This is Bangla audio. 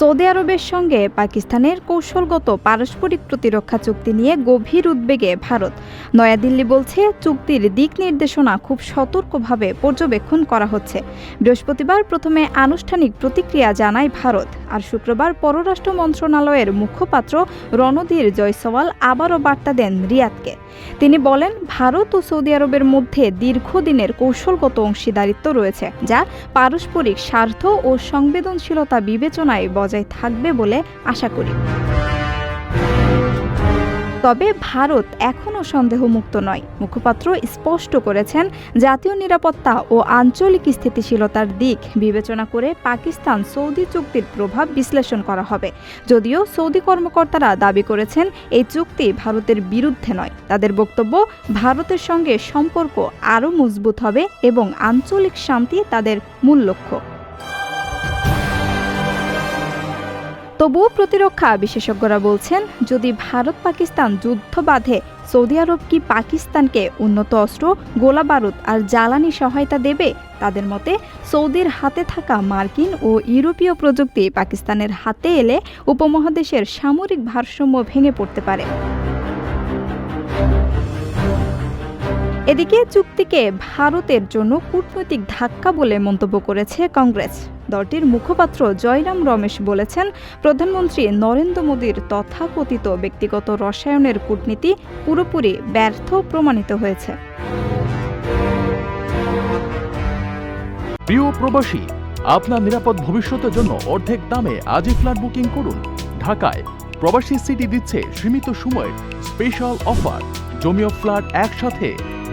সৌদি আরবের সঙ্গে পাকিস্তানের কৌশলগত পারস্পরিক প্রতিরক্ষা চুক্তি নিয়ে গভীর উদ্বেগে ভারত। নয়াদিল্লি বলছে, চুক্তির দিক নির্দেশনা খুব সতর্কভাবে পর্যবেক্ষণ করা হচ্ছে। বৃহস্পতিবার প্রথমে আনুষ্ঠানিক প্রতিক্রিয়া জানায় ভারত, আর শুক্রবার পররাষ্ট্র মন্ত্রণালয়ের মুখপাত্র রণধীর জয়সওয়াল আবারও বার্তা দেন রিয়াদকে। তিনি বলেন, ভারত ও সৌদি আরবের মধ্যে দীর্ঘদিনের কৌশলগত অংশীদারিত্ব রয়েছে, যা পারস্পরিক স্বার্থ ও সংবেদনশীলতা বিবেচনায় বজায় থাকবে বলে আশা করি। তবে ভারত এখনও সন্দেহমুক্ত নয়। মুখপাত্র স্পষ্ট করেছেন, জাতীয় নিরাপত্তা ও আঞ্চলিক স্থিতিশীলতার দিক বিবেচনা করে পাকিস্তান সৌদি চুক্তির প্রভাব বিশ্লেষণ করা হবে। যদিও সৌদি কর্মকর্তারা দাবি করেছেন, এই চুক্তি ভারতের বিরুদ্ধে নয়। তাদের বক্তব্য, ভারতের সঙ্গে সম্পর্ক আরও মজবুত হবে এবং আঞ্চলিক শান্তি তাদের মূল লক্ষ্য। তবুও প্রতিরক্ষা বিশেষজ্ঞরা বলছেন, যদি ভারত পাকিস্তান যুদ্ধ বাঁধে, সৌদি আরব কি পাকিস্তানকে উন্নত অস্ত্র, গোলা বারুদ আর জ্বালানি সহায়তা দেবে? তাদের মতে, সৌদির হাতে থাকা মার্কিন ও ইউরোপীয় প্রযুক্তি পাকিস্তানের হাতে এলে উপমহাদেশের সামরিক ভারসাম্য ভেঙে পড়তে পারে। এদিকে চুক্তিকে ভারতের জন্য কূটনৈতিক ধাক্কা বলে মন্তব্য করেছে কংগ্রেস। দলটির মুখপাত্র জয়রাম রমেশ বলেছেন, প্রধানমন্ত্রী নরেন্দ্র মোদীর তথাকথিত ব্যক্তিগত রসায়নের কূটনীতি পুরোপুরি ব্যর্থ প্রমাণিত হয়েছে। প্রিয় প্রবাসী, আপনার নিরাপদ ভবিষ্যতের জন্য অর্ধেক দামে আজই ফ্ল্যাট বুকিং করুন। ঢাকায় প্রবাসী সিটি দিচ্ছে সীমিত সময়ের স্পেশাল অফার। জমিও ফ্ল্যাট একসাথে